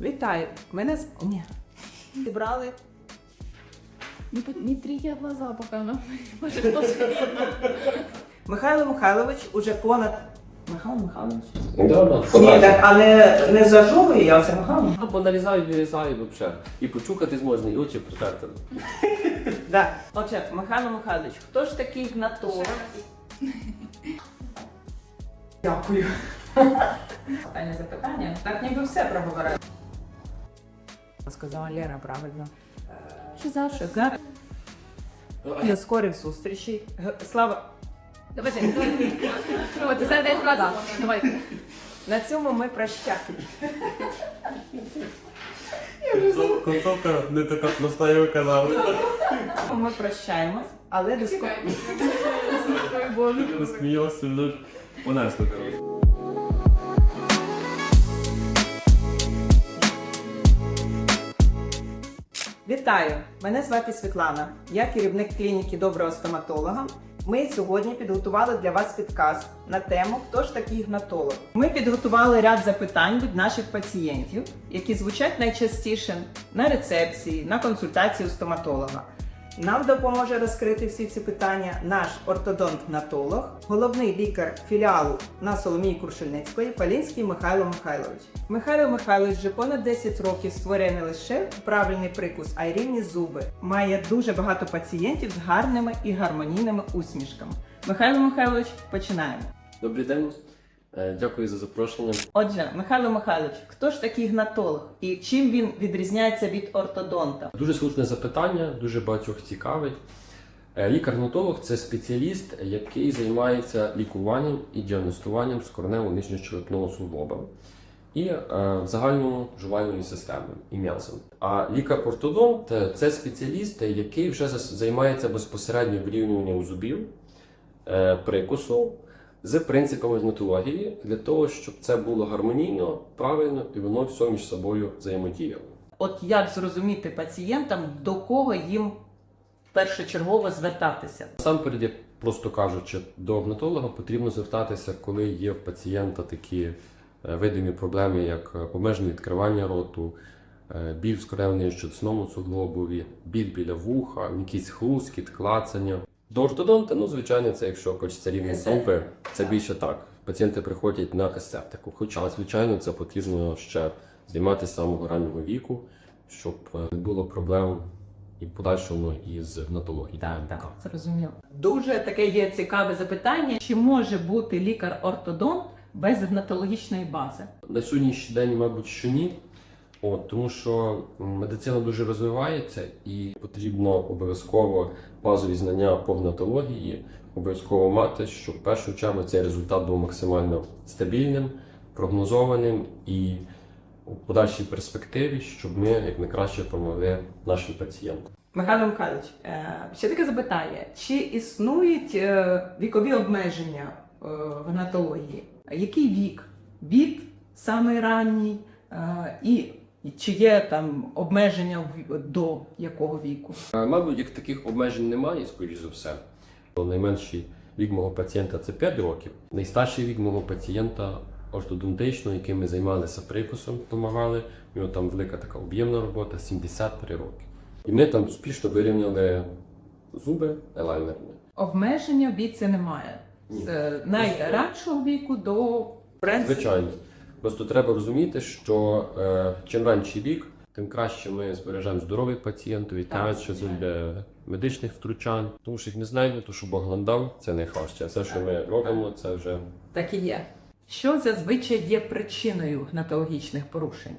Вітаю! Мене з... Ні. Зібрали. Не, не трите глаза пока нам. Может, что Михайло Михайлович уже понад. Михайло Михайлович? Да, да. Ні, так, а не, не зажовує я, це Михайло. Або нарізаю, вирізаю взагалі. І почухати зможна, і очі протерти. Да. Отже, Михайло Михайлович, хто ж такий гнатолог? Дякую. Останнє запитання. Так ніби все проговорили. Сказала Лера правильно. Що завжди? Зараз. До скорих зустрічей. Слава, Давайте, давай. Вот, ты садись глаза. На цьому ми прощаємо. Концовка не така проста, як ви. Ми прощаємось, але до скорих. Ой, боже. Сміявся, ну, Вітаю! Мене звати Світлана. Я керівник клініки доброго стоматолога. Ми сьогодні підготували для вас підказ на тему Хто ж такий гнатолог. Ми підготували ряд запитань від наших пацієнтів, які звучать найчастіше на рецепції, на консультації у стоматолога. Нам допоможе розкрити всі ці питання наш ортодонт-гнатолог, головний лікар філіалу на Соломії Крушельницької Палінський Михайло Михайлович. Михайло Михайлович вже понад 10 років створює не лише правильний прикус, а й рівні зуби. Має дуже багато пацієнтів з гарними і гармонійними усмішками. Михайло Михайлович, починаємо. Добрий день. Е, Дякую за запрошення. Отже, Михайло Михайлович, хто ж такий гнатолог і чим він відрізняється від ортодонта? Дуже слушне запитання, дуже багатьох цікавить. Е, Лікар-гнатолог це спеціаліст, який займається лікуванням і діагностуванням скоренево нижньощелепного суглоба і е, загальною жувальною системою і м'язом. А лікар-ортодонт це спеціаліст, який вже займається безпосередньо вирівнюванням зубів, е, прикусу з принципами гнатології для того, щоб це було гармонійно, правильно і воно все між собою взаємодіяло. От як зрозуміти пацієнтам, до кого їм першочергово звертатися? Насамперед, як просто кажучи, до гнатолога потрібно звертатися, коли є в пацієнта такі е, видимі проблеми, як е, обмежене відкривання роту, е, біль в скоревній щоцному суглобові, біль біля вуха, якийсь хрускіт, клацання. До ортодонта, ну, звичайно, це якщо хочеться рівні зуби, це більше так. Пацієнти приходять на естетику. Хоча, звичайно, це потрібно ще займатися з самого раннього віку, щоб е, не було проблем і в подальшому із гнатологією. зрозуміло. Дуже таке є цікаве запитання: чи може бути лікар-ортодонт без гнатологічної бази? На сьогоднішній день, мабуть, що ні. От, тому що медицина дуже розвивається і потрібно обов'язково базові знання по гнатології обов'язково мати, щоб першу чергу цей результат був максимально стабільним, прогнозованим і у подальшій перспективі, щоб ми як найкраще допомогли нашим пацієнтам. Михайло Михайлович, е, ще таке запитання: чи існують е, вікові обмеження е, в гнатології? Який вік? Від самий ранній і і чи є там обмеження до якого віку? Е, Мабуть, як таких обмежень немає, скоріш за все. Найменший вік мого пацієнта це 5 років. Найстарший вік мого пацієнта ортодонтичного, яким ми займалися прикусом, допомагали. У нього там велика така об'ємна робота 73 роки. І ми там успішно вирівняли зуби елайнерами. Обмеження в віці немає. Ні. З е, найраншого віку до Звичайно. Просто треба розуміти, що е, чим раніше вік, тим краще ми збережемо здоров'я пацієнтові, тим Так, менше звичайно. медичних втручань. Тому що як не знаємо, то що Бог нам дав, це найкраще. А все, що ми робимо, це вже так і є. Що зазвичай є причиною гнатологічних порушень?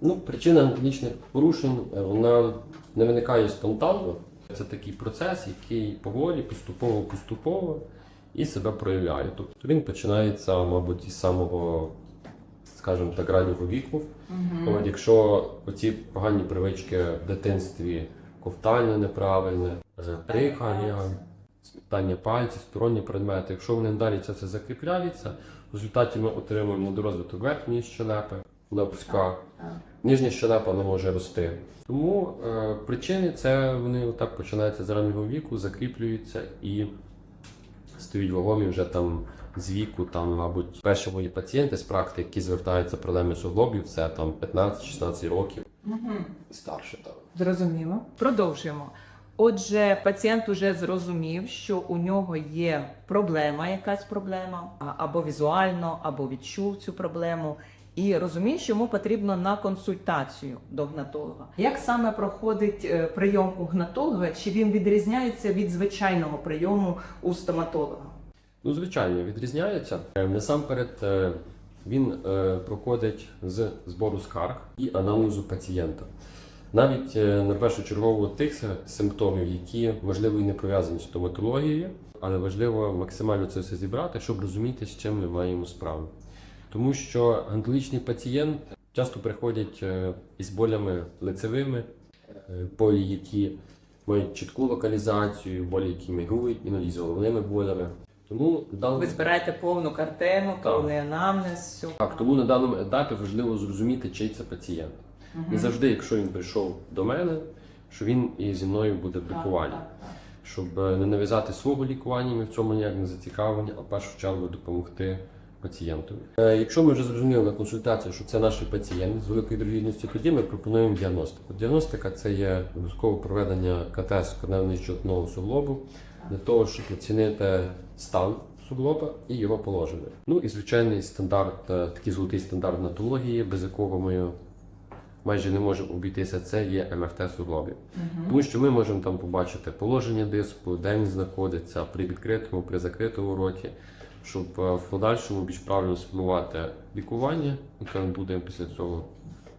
ну, причина анатомічних порушень е, вона не виникає спонтанно. Це такий процес, який поволі, поступово, поступово і себе проявляє. Тобто він починається, мабуть, із самого, скажімо так, раннього віку. От, якщо оці погані привички в дитинстві, ковтання неправильне, дихання, смітання пальців, сторонні предмети, якщо вони далі це все закріпляється, в результаті ми отримуємо недорозвиток верхньої щелепи, вузька, нижня щелепа не може рости. Тому е, причини це вони отак починаються з раннього віку, закріплюються і стають вагомі вже там з віку, там, мабуть, перші мої пацієнти з практики, які звертаються з проблеми суглобів, це там 15-16 років і старше. Там. Зрозуміло. Продовжуємо. Отже, пацієнт уже зрозумів, що у нього є проблема, якась проблема, або візуально, або відчув цю проблему, і розуміє, що йому потрібно на консультацію до гнатолога. Як саме проходить е, прийом у гнатолога? Чи він відрізняється від звичайного прийому у стоматолога? Ну, звичайно, відрізняється. Е, Насамперед, е, він е, проходить з збору скарг і аналізу пацієнта. Навіть на першочергово тих симптомів, які можливо і не пов'язані з стоматологією, але важливо максимально це все зібрати, щоб розуміти, з чим ми маємо справу. Тому що гантолічний пацієнт часто приходять із болями лицевими, болі, які мають чітку локалізацію, болі, які мигують, іноді з головними болями. Тому даному- Ви збираєте повну картину, повний анамнез, всю. так, тому на даному етапі важливо зрозуміти, чий це пацієнт. Не завжди, якщо він прийшов до мене, що він і зі мною буде в лікуванні. Щоб е, не нав'язати свого лікування, ми в цьому ніяк не зацікавлені, а в першу чергу допомогти пацієнтові. Е, Якщо ми вже зрозуміли на консультації, що це наш пацієнт з великою дорогідністю, тоді ми пропонуємо діагностику. Діагностика це є обов'язкове проведення КТ з корневної щотного суглобу для того, щоб оцінити стан суглоба і його положення. Ну і звичайний стандарт, е, такий золотий стандарт натології, без якого ми майже не можемо обійтися, це є МФТ суглобів. Тому що ми можемо там побачити положення диску, де він знаходиться, при відкритому, при закритому роті, щоб е, в подальшому більш правильно спланувати лікування, яке буде після цього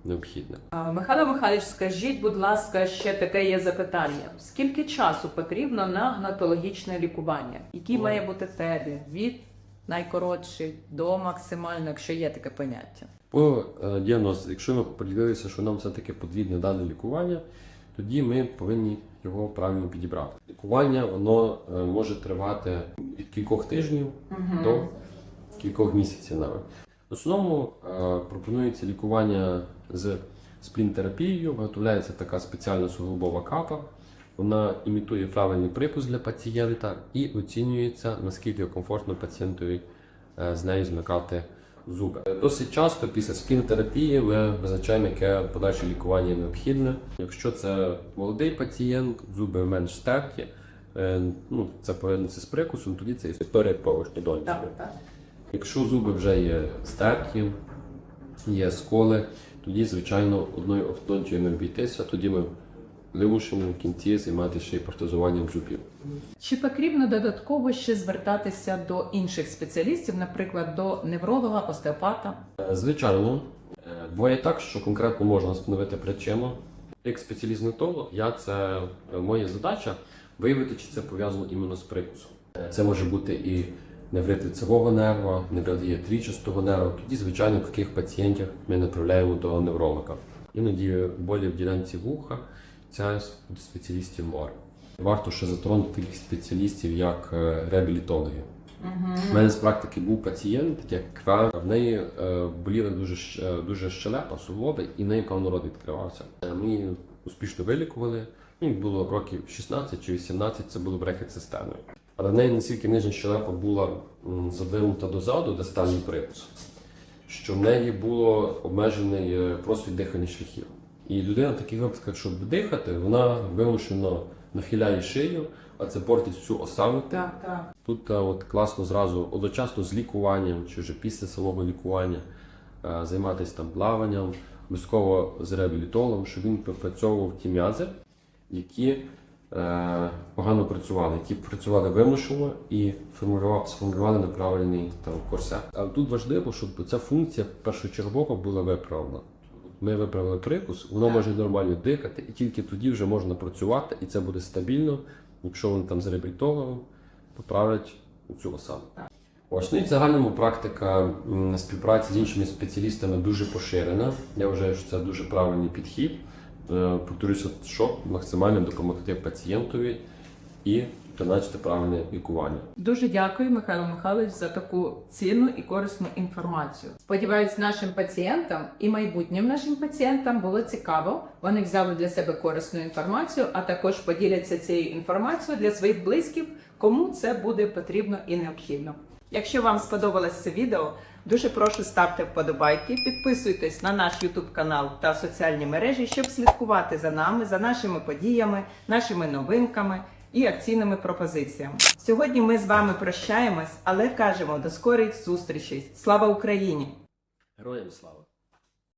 необхідне. Михайло Михайлович, скажіть, будь ласка, ще таке є запитання: скільки часу потрібно на гнатологічне лікування? Який має бути термін від найкоротший до максимально, якщо є таке поняття? По е, діагностиці, якщо ми подивилися, що нам все-таки потрібне дане лікування, тоді ми повинні його правильно підібрати. Лікування воно е, може тривати від кількох тижнів до кількох місяців навіть. В основному е, пропонується лікування з сплінтерапією, виготовляється така спеціальна суглобова капа. Вона імітує правильний припуск для пацієнта і оцінюється, наскільки комфортно пацієнтові е, з нею змикати зуби. Досить часто після сплінтерапії ми визначаємо, яке подальше лікування необхідне. Якщо це молодий пацієнт, зуби менш стерті, е, ну, це поєднується з прикусом, тоді це історія поверхні доньки. Якщо зуби вже є стерті, є сколи, тоді, звичайно, одною ортодонтією не обійтися, тоді ми в кінці займатися ще й протезуванням зубів. Чи потрібно додатково ще звертатися до інших спеціалістів, наприклад, до невролога, остеопата? Е, Звичайно, е, буває так, що конкретно можна встановити причину. Як спеціаліст-нетолог, я це е, моя задача виявити, чи це пов'язано іменно з прикусом. Це може бути і неврит лицевого нерва, неврит трічастого нерва. Тоді, звичайно, таких пацієнтів ми направляємо до невролога. Іноді болі в ділянці вуха, це спеціалістів МОР. Варто ще затронути таких спеціалістів, як е, реабілітологи. У мене з практики був пацієнт, як ква, в неї е, боліла дуже е, дуже щелепа, суглоби, і неї рот відкривався. Ми її успішно вилікували. Їй було років 16 чи 18, це було брехет системою. Але в неї настільки нижня щелепа була задвинута дозаду, де стальний припус, що в неї було обмежений е, просвіт дихальних шляхів. І людина в таких випадках, щоб дихати, вона вимушено нахиляє шию, а це портить всю осанку. Так, так. Тут е, от класно зразу одночасно з лікуванням чи вже після самого лікування е, займатися там плаванням, обов'язково з реабілітологом, щоб він пропрацьовував ті м'язи, які погано працювали, які працювали вимушено і сформували неправильний там корсет. Але тут важливо, щоб ця функція першочергово була виправлена. Ми виправили прикус, воно може нормально дихати, і тільки тоді вже можна працювати, і це буде стабільно, якщо вони там з реабілітологом поправлять цю осаду. Ось ну і в загальному практика співпраці з іншими спеціалістами дуже поширена. Я вважаю, що це дуже правильний підхід. Е, Повторюся, щоб максимально допомогти пацієнтові і призначити правильне лікування. Дуже дякую, Михайло Михайлович, за таку цінну і корисну інформацію. Сподіваюсь, нашим пацієнтам і майбутнім нашим пацієнтам було цікаво. Вони взяли для себе корисну інформацію, а також поділяться цією інформацією для своїх близьких, кому це буде потрібно і необхідно. Якщо вам сподобалось це відео, дуже прошу ставте вподобайки, підписуйтесь на наш YouTube канал та соціальні мережі, щоб слідкувати за нами, за нашими подіями, нашими новинками і акційними пропозиціями. Сьогодні ми з вами прощаємось, але кажемо до скорих зустрічей. Слава Україні! Героям слава!